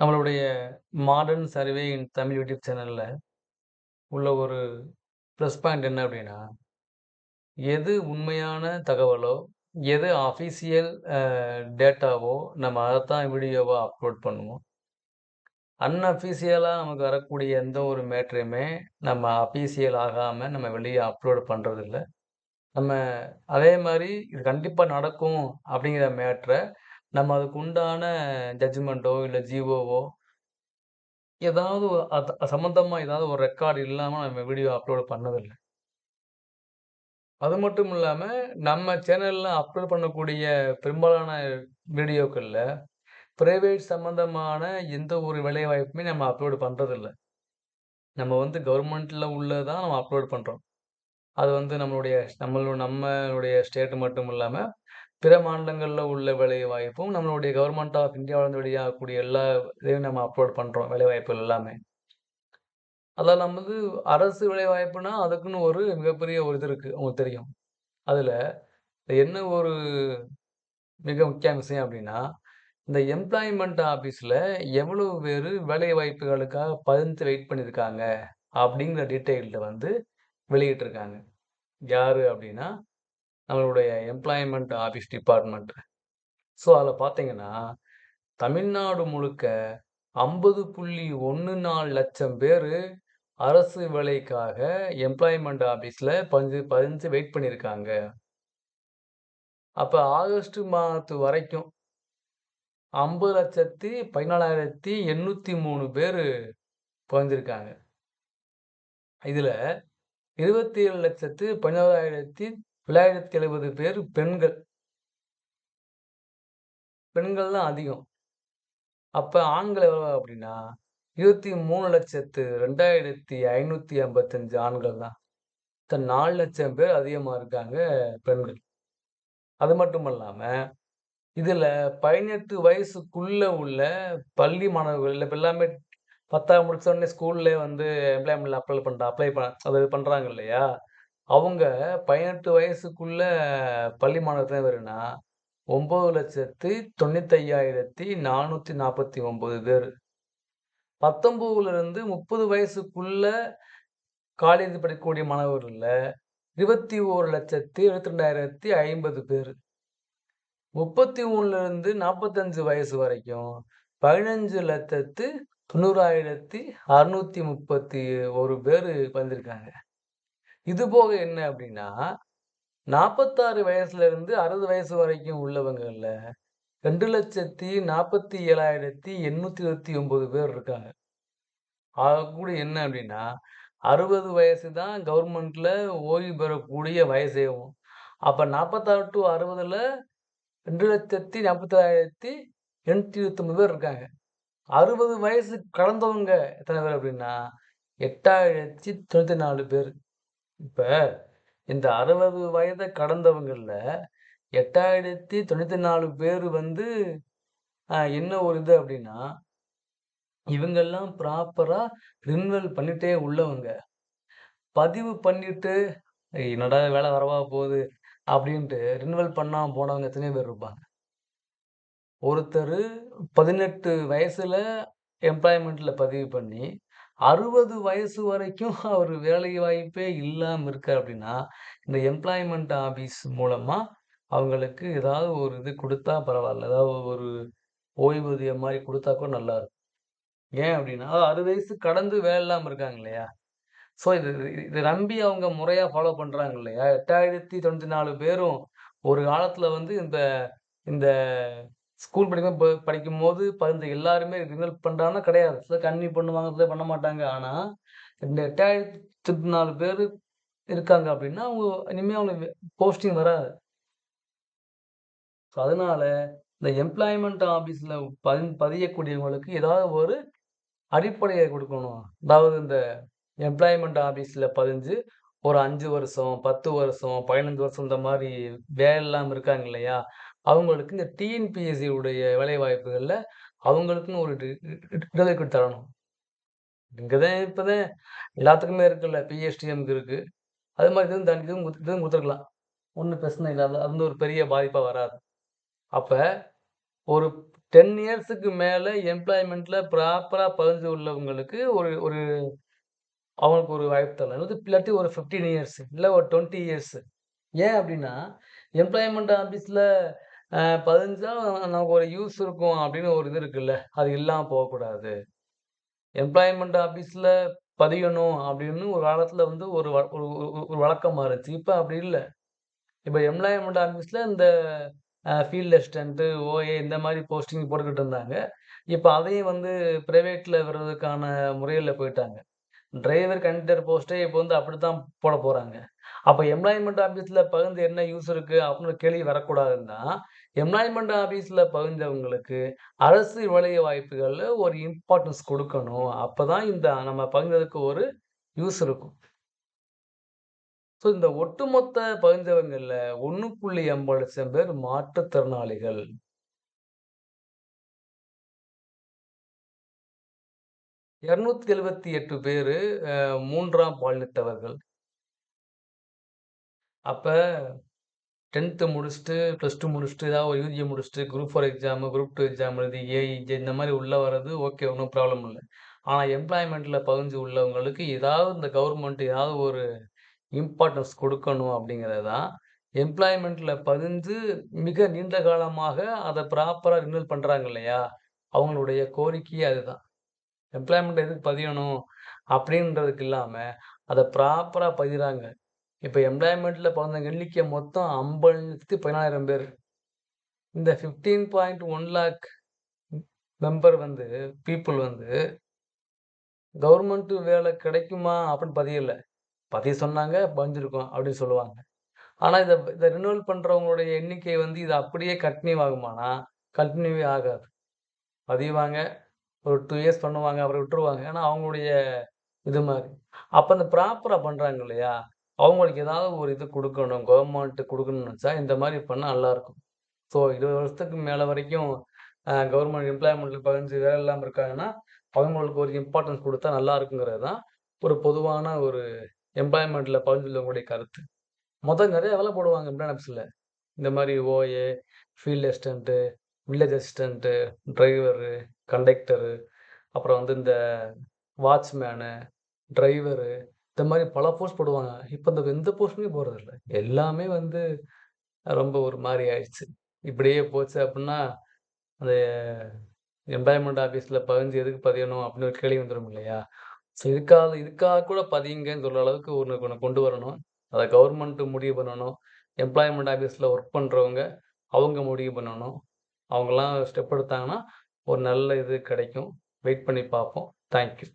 நம்மளுடைய modern survey in Tamil YouTube சேனலில் உள்ள ஒரு ப்ளஸ் பாயிண்ட் என்ன அப்படின்னா, எது உண்மையான தகவலோ, எது அஃபிஷியல் டேட்டாவோ நம்ம அதைத்தான் வீடியோவாக அப்லோட் பண்ணுவோம். அன்அஃபிஷியலா நமக்கு வரக்கூடிய எந்த ஒரு மேட்ரையுமே நம்ம அஃபீஷியல் ஆகாமல் நம்ம வெளியே அப்லோட் பண்ணுறதில்ல நம்ம அதே மாதிரி இது கண்டிப்பாக நடக்கும் அப்படிங்கிற மேட்ரை நம்ம அதுக்கு உண்டான ஜட்ஜ்மெண்ட்டோ இல்ல ஜிஓவோ ஏதாவது ஒரு அது சம்மந்தமா ஏதாவது ஒரு ரெக்கார்டு இல்லாம நம்ம வீடியோ அப்லோட் பண்ணதில்லை அது மட்டும் இல்லாம, நம்ம சேனல்ல அப்லோட் பண்ணக்கூடிய பெரும்பாலான வீடியோக்கள்ல, பிரைவேட் சம்மந்தமான எந்த ஒரு வேலைவாய்ப்புமே நம்ம அப்லோடு பண்றதில்ல. நம்ம வந்து கவர்மெண்ட்ல உள்ளது தான் நம்ம அப்லோட் பண்றோம். அது வந்து நம்மளுடைய நம்மளோட நம்மளுடைய ஸ்டேட் மட்டும் இல்லாம, பிற மாநிலங்களில் உள்ள வேலைவாய்ப்பும், நம்மளுடைய கவர்மெண்ட் ஆஃப் இந்தியாவிலிருந்து வெளியாகக்கூடிய எல்லா இதையும் நம்ம அப்லோட் பண்ணுறோம் வேலைவாய்ப்புகள் எல்லாமே. அதுல நம்ம வந்து அரசு வேலைவாய்ப்புனா, அதுக்குன்னு ஒரு மிகப்பெரிய ஒரு இது இருக்குது உங்களுக்கு தெரியும். அதில் என்ன ஒரு மிக முக்கிய விஷயம் அப்படின்னா, இந்த எம்ப்ளாய்மென்ட் ஆஃபீஸில் எவ்வளவு வேலை வேலைவாய்ப்புகளுக்காக பதிந்து வெயிட் பண்ணியிருக்காங்க, அப்படிங்கிற டீட்டெயிலில் வந்து வெளியிட்டிருக்காங்க. யார் அப்படின்னா, நம்மளுடைய எம்ப்ளாய்மெண்ட் ஆஃபீஸ் டிபார்ட்மெண்ட். ஸோ, அதில் பார்த்தீங்கன்னா, தமிழ்நாடு முழுக்க 50.14 லட்சம் பேர் அரசு வேலைக்காக எம்ப்ளாய்மெண்ட் ஆஃபீஸில் பதிஞ்சு பதிஞ்சு வெயிட் பண்ணியிருக்காங்க. அப்போ ஆகஸ்ட் மாதத்து வரைக்கும் 50,14,803 பேரு பதிஞ்சிருக்காங்க. இதுல தொள்ளாயிரத்து எழுபது பேர் பெண்கள். பெண்கள் தான் அதிகம். அப்போ ஆண்கள் எவ்வளோ அப்படின்னா, 23,02,555 ஆண்கள் தான். மொத்த 4 லட்சம் பேர் அதிகமாக இருக்காங்க பெண்கள். அது மட்டும் இல்லாமல் இதில் பதினெட்டு வயசுக்குள்ளே உள்ள பள்ளி மாணவர்கள் இப்போ எல்லாமே 10வது முடிச்ச உடனே ஸ்கூல்லே வந்து எம்ப்ளாய்மெண்ட்ல அப்ளை பண்ற அப்ளை பண்ண அது பண்ணுறாங்க இல்லையா? அவங்க பதினெட்டு வயசுக்குள்ள பள்ளி மாணவர்கள் வருன்னா ஒம்பது லட்சத்தி தொண்ணூத்தையாயிரத்தி நானூற்றி நாற்பத்தி ஒம்பது பேர். பத்தொம்போதுலேருந்து முப்பது வயசுக்குள்ள காலேஜ் படிக்கக்கூடிய மாணவர்களில் இருபத்தி ஓரு லட்சத்தி இருபத்தி ரெண்டாயிரத்தி ஐம்பது பேர். முப்பத்தி ஒன்றுலேருந்து நாற்பத்தஞ்சு வயசு வரைக்கும் பதினஞ்சு லட்சத்து தொண்ணூறாயிரத்தி அறுநூற்றி முப்பத்தி ஒரு பேர் வந்திருக்காங்க. இது போக என்ன அப்படின்னா நாற்பத்தாறு வயசுல இருந்து அறுபது வயசு வரைக்கும் உள்ளவங்கள்ல ரெண்டு லட்சத்தி நாற்பத்தி ஏழாயிரத்தி எண்ணூத்தி இருபத்தி ஒன்பது பேர் இருக்காங்க. அது கூட என்ன அப்படின்னா அறுபது வயசு தான் கவர்மெண்ட்ல ஓய்வு பெறக்கூடிய வயசேவும். அப்ப நாற்பத்தாறு டு அறுபதுல ரெண்டு லட்சத்தி நாற்பத்தாயிரத்தி எண்ணூத்தி இருபத்தி ஒன்பது பேர் இருக்காங்க. அறுபது வயசு கடந்தவங்க எத்தனை பேர் அப்படின்னா எட்டாயிரத்தி தொண்ணூத்தி நாலு பேர். இப்ப இந்த 60 எட்டாயிரத்தி கடந்தவங்கள்ல 8,094 பேரு வந்து அ என்ன ஒரு இது அப்படின்னா, இவங்கெல்லாம் ப்ராப்பரா ரினிவல் பண்ணிட்டே உள்ளவங்க. பதிவு பண்ணிட்டு, "என்னடா வேலை வரவா போகுது" அப்படின்ட்டு ரினிவல் பண்ணாம போனவங்க எத்தனையோ பேர் இருப்பாங்க. ஒருத்தர் பதினெட்டு வயசுல எம்ப்ளாய்மென்ட்ல பதிவு பண்ணி, 60 வயசு வரைக்கும் அவரு வேலைவாய்ப்பே இல்லாம இருக்காரு அப்படின்னா, இந்த எம்ப்ளாய்மெண்ட் ஆஃபீஸ் மூலமா அவங்களுக்கு ஏதாவது ஒரு இது கொடுத்தா பரவாயில்ல ஏதாவது ஒரு ஓய்வூதியம் மாதிரி கொடுத்தா கூட நல்லா இருக்கும். ஏன் அப்படின்னா, 60 வயசு கடந்து வேலை இல்லாம இருக்காங்க இல்லையா? ஸோ, இது இத நம்பி அவங்க முறையா ஃபாலோ பண்றாங்க இல்லையா? 8,094 பேரும் ஒரு காலத்துல வந்து இந்த இந்த ஸ்கூல் படிக்கும் படிக்கும் படிக்கும்போது பதிஞ்ச எல்லாருமே ரினிவல் பண்றாங்கன்னா கிடையாது. சில கன்டின்யூ பண்ணுவாங்க, சில பண்ண மாட்டாங்க. ஆனா, இந்த நாலு பேரு இருக்காங்க அப்படின்னா, அவங்க இனிமே அவங்களுக்கு போஸ்டிங் வராது. ஸோ, அதனால இந்த எம்ப்ளாய்மெண்ட் ஆபீஸ்ல பதி பதியக்கூடியவங்களுக்கு ஏதாவது ஒரு அடிப்படையை கொடுக்கணும் அதாவது இந்த எம்ப்ளாய்மெண்ட் ஆபீஸ்ல பதிஞ்சு ஒரு அஞ்சு வருஷம், 10 வருஷம், 15 வருஷம் இந்த மாதிரி வேலை இல்லாம இருக்காங்க இல்லையா? அவங்களுக்கு இந்த டிஎன்பிஎஸ்சி உடைய வேலைவாய்ப்புகள்ல அவங்களுக்குன்னு ஒரு இடஒதுக்கீடு தரணும். இங்கே தான் இப்போ தான் எல்லாத்துக்குமே இருக்குல்ல. பிஎஸ்டிஎம்க்கு இருக்கு. அது மாதிரி இதுவும் தனி இதுவும் இதுவும் கொடுத்துருக்கலாம் ஒன்றும் பிரச்சனை இல்லை அது வந்து ஒரு பெரிய பாதிப்பாக வராது. அப்போ ஒரு 10 இயர்ஸுக்கு மேலே எம்ப்ளாய்மெண்ட்டில் ப்ராப்பராக பதிஞ்சு உள்ளவங்களுக்கு ஒரு ஒரு அவங்களுக்கு ஒரு வாய்ப்பு தரலாம். இல்லாட்டி இல்லாட்டி ஒரு 15 இயர்ஸ் இல்லை ஒரு 20 இயர்ஸ். ஏன் அப்படின்னா எம்ப்ளாய்மெண்ட் ஆஃபீஸில் பதிஞ்சா நமக்கு ஒரு யூஸ் இருக்கும் அப்படின்னு ஒரு இது இருக்குல்ல. அது இல்லாமல் போகக்கூடாது. எம்ப்ளாய்மெண்ட் ஆஃபீஸில் பதியணும் அப்படின்னு ஒரு காலத்தில் வந்து ஒரு வ ஒரு ஒரு ஒரு வழக்கமா இருந்துச்சு. இப்ப அப்டி இல்ல. இப்ப எம்ப்ளாய்மென்ட் இந்த ஃபீல்டு அசிஸ்டண்ட்டு ஓஏ இந்த மாதிரி போஸ்டிங் போட்டுக்கிட்டு இருந்தாங்க. இப்போ அதையும் வந்து ப்ரைவேட்டில் விடுறதுக்கான முறையில் போயிட்டாங்க. டிரைவர், கண்டக்டர் போஸ்ட்டே இப்போ வந்து அப்படி தான் போட போகிறாங்க அப்போ எம்ப்ளாய்மெண்ட் ஆஃபீஸில் பகிர்ந்து என்ன யூஸ் இருக்கு அப்படின்னு கேள்வி வரக்கூடாதுன்னா, எம்ப்ளாய்மெண்ட் ஆஃபீஸில் பகிர்ந்தவங்களுக்கு அரசு வேலை வாய்ப்புகளில் ஒரு இம்பார்ட்டன்ஸ் கொடுக்கணும் அப்போ தான் இந்த நம்ம பகிர்ந்ததுக்கு ஒரு யூஸ் இருக்கும். ஸோ இந்த ஒட்டுமொத்த பகிர்ந்தவங்கள ஒன்று புள்ளி எண்பது லட்சம் பேர் மாற்றுத்திறனாளிகள். 278 பேரு அ 3ஆம் பாலினத்தவர்கள். அப்போ டென்த்து முடிச்சுட்டு, பிளஸ் டூ முடிச்சுட்டு, ஏதாவது ஒரு யூஜி முடிச்சுட்டு, group four exam group two exam எழுதி ஏஇ, e, இந்த மாதிரி உள்ளே வர்றது ஓகே ஒன்றும் ப்ராப்ளம் இல்லை ஆனால் எம்ப்ளாய்மெண்ட்டில் பதிஞ்சு உள்ளவங்களுக்கு ஏதாவது இந்த கவர்மெண்ட் ஏதாவது ஒரு இம்பார்ட்டன்ஸ் கொடுக்கணும் அப்படிங்கிறது தான், எம்ப்ளாய்மெண்ட்டில் பதிஞ்சு மிக நீண்ட காலமாக அதை ப்ராப்பராக ரினிவல் பண்ணுறாங்க இல்லையா? அவங்களுடைய கோரிக்கையே அதுதான். எம்ப்ளாய்மெண்ட் எதுக்கு பதியணும் அப்படின்றதுக்கு இல்லாமல் அதை ப்ராப்பராக பதிகிறாங்க இப்போ எம்ப்ளாய்மெண்ட்டில் பிறந்தவங்க எண்ணிக்கை மொத்தம் ஐம்பது பதினாயிரம் பேர் இந்த fifteen point one lakh member வந்து பீப்புள் வந்து கவர்மெண்ட்டு வேலை கிடைக்குமா அப்படின்னு பதியலை பதிய சொன்னாங்க, பதிஞ்சிருக்கோம் அப்படின்னு சொல்லுவாங்க. ஆனால் இதை இதை ரினுவல் பண்ணுறவங்களுடைய எண்ணிக்கை வந்து இது அப்படியே கண்டினியூ ஆகுமானா, கண்டினியூவே ஆகாது. பதிவாங்க, ஒரு டூ இயர்ஸ் பண்ணுவாங்க, அப்புறம் விட்டுருவாங்க. ஏன்னா அவங்களுடைய இது மாதிரி அப்போ அந்த ப்ராப்பராக பண்ணுறாங்க இல்லையா? அவங்களுக்கு ஏதாவது ஒரு இது கொடுக்கணும் கவர்மெண்ட்டு கொடுக்கணும்னு நினச்சா இந்த மாதிரி பண்ணால் நல்லாயிருக்கும் ஸோ 20 வருஷத்துக்கு மேலே வரைக்கும் கவர்மெண்ட் எம்ப்ளாய்மெண்ட்டில் பதினஞ்சு வேலை இல்லாமல் இருக்காங்கன்னா, அவங்களுக்கு ஒரு இம்பார்ட்டன்ஸ் கொடுத்தா நல்லா இருக்குங்கிறது தான் ஒரு பொதுவான ஒரு எம்ப்ளாய்மெண்ட்டில் பதிஞ்சுள்ளவங்களுடைய கருத்து. மொத்தம் நிறைய வேலை போடுவாங்க எம்ப்ளாய்மெண்ட்ஸில் இந்த மாதிரி OA, field assistant village assistant driver, conductor, அப்புறம் வந்து இந்த வாட்ச்மேனு, டிரைவரு இந்த மாதிரி பல போஸ்ட் போடுவாங்க. இப்போ இந்த எந்த போஸ்ட்டுமே போடுறதில்ல. எல்லாமே வந்து ரொம்ப ஒரு மாதிரி ஆயிடுச்சு. இப்படியே போச்சு அப்படின்னா அந்த எம்ப்ளாய்மெண்ட் ஆஃபீஸில் பதிஞ்சு எதுக்கு பதியணும் அப்படின்னு ஒரு கேள்வி வந்துரும் இல்லையா? ஸோ இதுக்காக இதுக்காக கூட பதியுங்கன்னு சொல்ற அளவுக்கு ஒன்று ஒன்று கொண்டு வரணும். அதை கவர்மெண்ட்டு முடிவு பண்ணணும். எம்ப்ளாய்மெண்ட் ஆஃபீஸில் ஒர்க் பண்ணுறவங்க அவங்க முடிவு பண்ணணும். அவங்கெல்லாம் ஸ்டெப் எடுத்தாங்கன்னா, ஒரு நல்ல இது கிடைக்கும். வெயிட் பண்ணி பார்ப்போம். Thank you.